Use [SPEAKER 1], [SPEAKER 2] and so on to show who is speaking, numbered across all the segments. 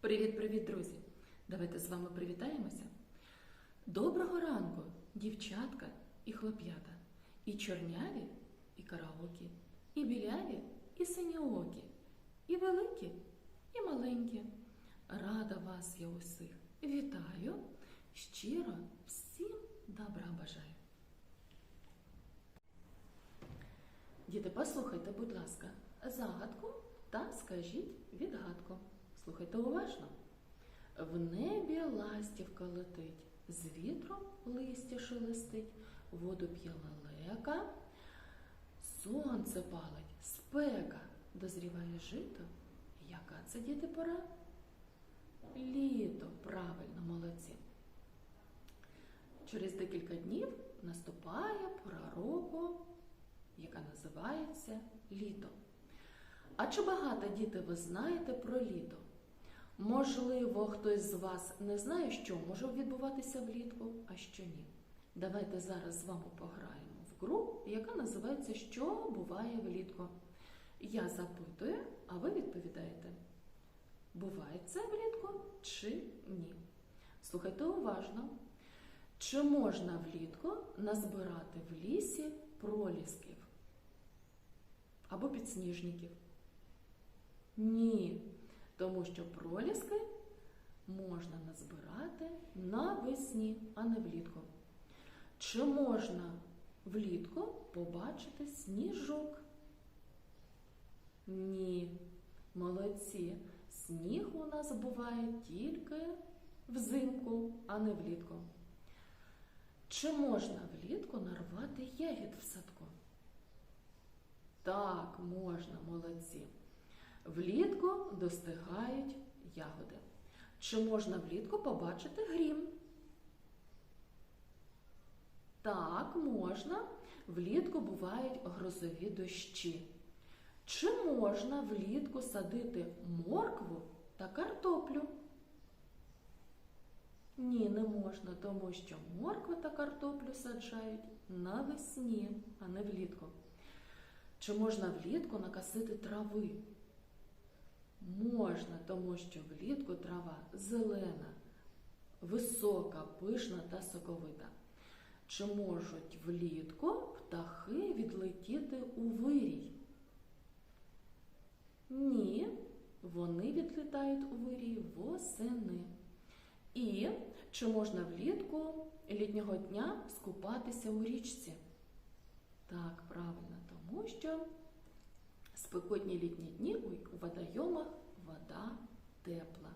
[SPEAKER 1] Привіт-привіт, друзі! Давайте з вами привітаємося. Доброго ранку, дівчатка і хлоп'ята, і чорняві, і караокі, і біляві, і синьоокі, і великі, і маленькі. Рада вас я усіх. Вітаю, щиро всім добра бажаю. Діти, послухайте, будь ласка, загадку та скажіть відгадку. Слухайте уважно. В небі ластівка летить, з вітром листя шелестить, воду п'є лелека, сонце палить, спека, дозріває жито. Яка це діти пора? Літо, правильно, молодці. Через декілька днів наступає пора року, яка називається літо. А чи багато діти ви знаєте про літо? Можливо, хтось з вас не знає, що може відбуватися влітку, а що ні. Давайте зараз з вами пограємо в гру, яка називається Що буває влітку. Я запитую, а ви відповідаєте, буває це влітку чи ні. Слухайте уважно. Чи можна влітку назбирати в лісі пролісків або підсніжників? Ні, тому що проліски можна назбирати навесні, а не влітку. Чи можна влітку побачити сніжок? Ні, молодці. Сніг у нас буває тільки взимку, а не влітку. Чи можна влітку нарвати ягід в садку? Так, можна, молодці. Влітку достигають ягоди. Чи можна влітку побачити грім? Так, можна. Влітку бувають грозові дощі. Чи можна влітку садити моркву та картоплю? Ні, не можна, тому що моркву та картоплю саджають навесні, а не влітку. Чи можна влітку накасити трави? Можна, тому що влітку трава зелена, висока, пишна та соковита. Чи можуть влітку птахи відлетіти у вирій? Ні, вони відлітають у вирій восени. І чи можна влітку літнього дня скупатися у річці? Так, правильно, тому що спекотні літні дні у водойомах вода тепла.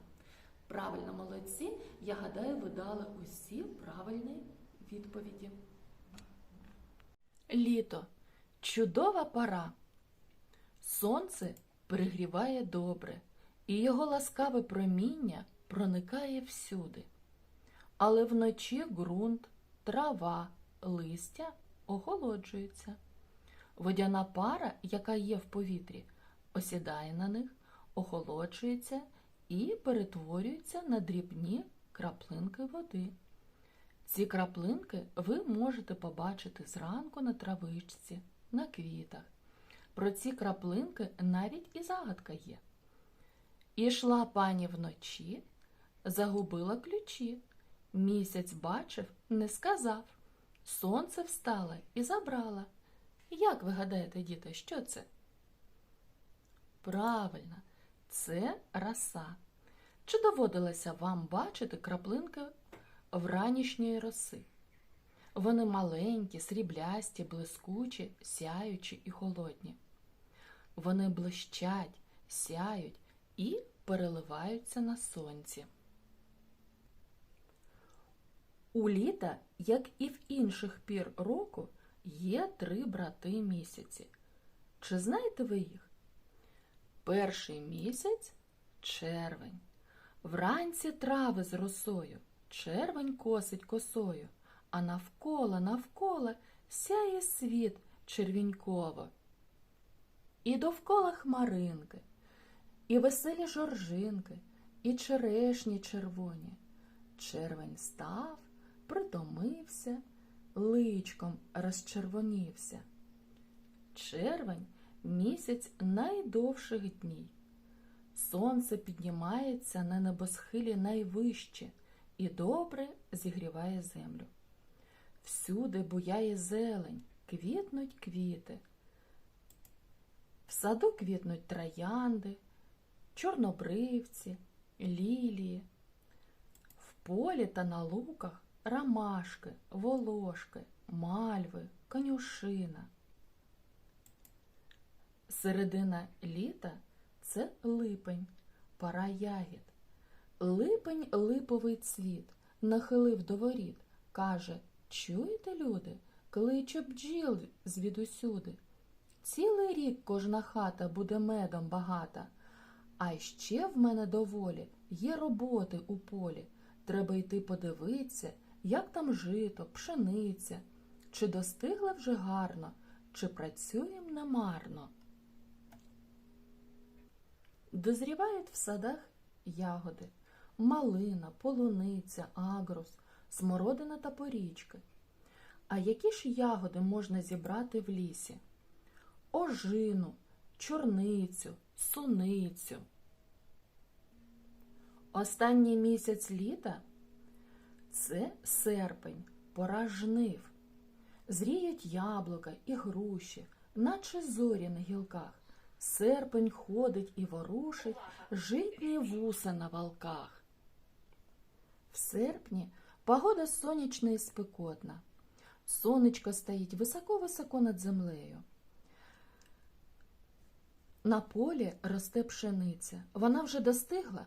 [SPEAKER 1] Правильно, молодці. Я гадаю, ви дали усі правильні відповіді. Літо чудова пора. Сонце пригріває добре, і його ласкаве проміння проникає всюди. Але вночі ґрунт, трава, листя охолоджуються. Водяна пара, яка є в повітрі, осідає на них, охолоджується і перетворюється на дрібні краплинки води. Ці краплинки ви можете побачити зранку на травичці, на квітах. Про ці краплинки навіть і загадка є. Ішла пані вночі, загубила ключі. Місяць бачив, не сказав. Сонце встало і забрала. Як ви гадаєте, діти, що це? Правильно, це роса. Чи доводилося вам бачити краплинки вранішньої роси? Вони маленькі, сріблясті, блискучі, сяючі і холодні. Вони блищать, сяють і переливаються на сонці. У літа, як і в інших пір року, є три брати місяці. Чи знаєте ви їх? Перший місяць червень. Вранці трави з росою, червень косить косою, а навколо, навколо сяє світ червіньково. І довкола хмаринки, і веселі жоржинки, і черешні червоні. Червень став, притомився, личком розчервонівся. Червень місяць найдовших днів. Сонце піднімається на небосхилі найвище і добре зігріває землю. Всюди буяє зелень, квітнуть квіти. В саду квітнуть троянди, чорнобривці, лілії. В полі та на луках ромашки, волошки, мальви, конюшина. Середина літа це липень, пора ягід. Липень липовий цвіт, нахилив до воріт, каже Чуєте, люди, кличе бджіл звідусюди. Цілий рік кожна хата буде медом багата. А ще в мене доволі є роботи у полі. Треба йти подивитися, як там жито, пшениця, чи достигла вже гарно, чи працюєм намарно. Дозрівають в садах ягоди, малина, полуниця, агрус, смородина та порічки. А які ж ягоди можна зібрати в лісі? Ожину, чорницю, суницю. Останній місяць літа це серпень, пора жнив. Зріють яблука і груші, наче зорі на гілках. Серпень ходить і ворушить житні вуса на валках. В серпні погода сонячна і спекотна. Сонечко стоїть високо-високо над землею. На полі росте пшениця. Вона вже достигла.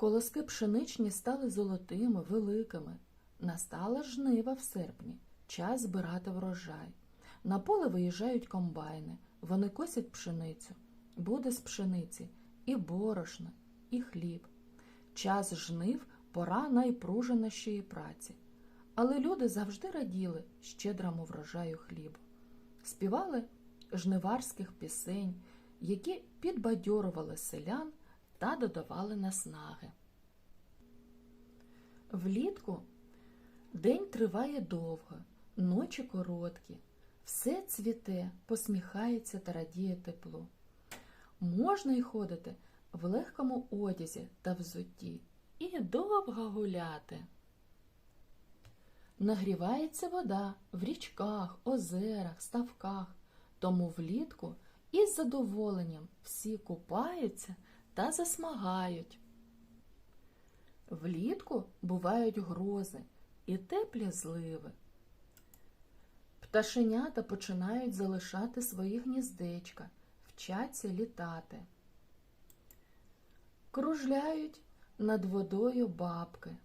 [SPEAKER 1] Колоски пшеничні стали золотими, великими. Настала жнива в серпні, час збирати врожай. На поле виїжджають комбайни, вони косять пшеницю. Буде з пшениці і борошно, і хліб. Час жнив пора найпруженішої праці. Але люди завжди раділи щедрому врожаю хлібу. Співали жниварських пісень, які підбадьорували селян та додавали наснаги. Влітку день триває довго, ночі короткі, все цвіте, посміхається та радіє теплу. Можна й ходити в легкому одязі та взутті і довго гуляти. Нагрівається вода в річках, озерах, ставках, тому влітку із задоволенням всі купаються та засмагають. Влітку бувають грози і теплі зливи. Пташенята починають залишати свої гніздечка, вчаться літати. Кружляють над водою бабки,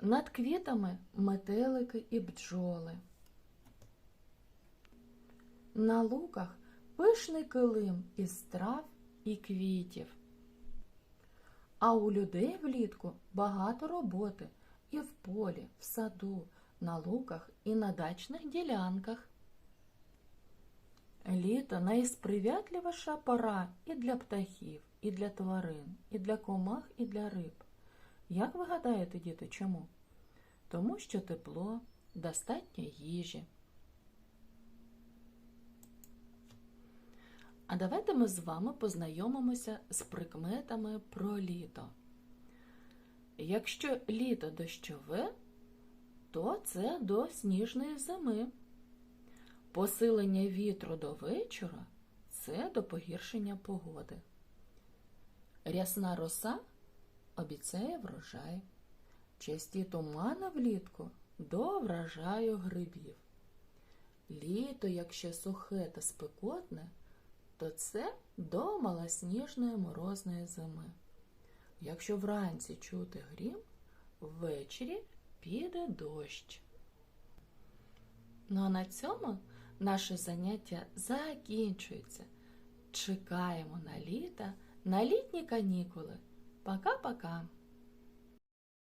[SPEAKER 1] над квітами метелики і бджоли. На луках пишний килим із трав і квітів. А у людей влітку багато роботи і в полі, в саду, на луках і на дачних ділянках. Літо найспривятливіша пора і для птахів, і для тварин, і для комах, і для риб. Як ви гадаєте, діти, чому? Тому що тепло, достатньо їжі. А давайте ми з вами познайомимося з прикметами про літо. Якщо літо дощове, то це до сніжної зими. Посилення вітру до вечора це до погіршення погоди. Рясна роса обіцяє врожай. Часті тумана влітку до врожаю грибів. Літо, якщо сухе та спекотне, то це до малосніжної морозної зими. Якщо вранці чути грім, ввечері піде дощ. Ну а на цьому наше заняття закінчується. Чекаємо на літо, на літні канікули. Пока-пока!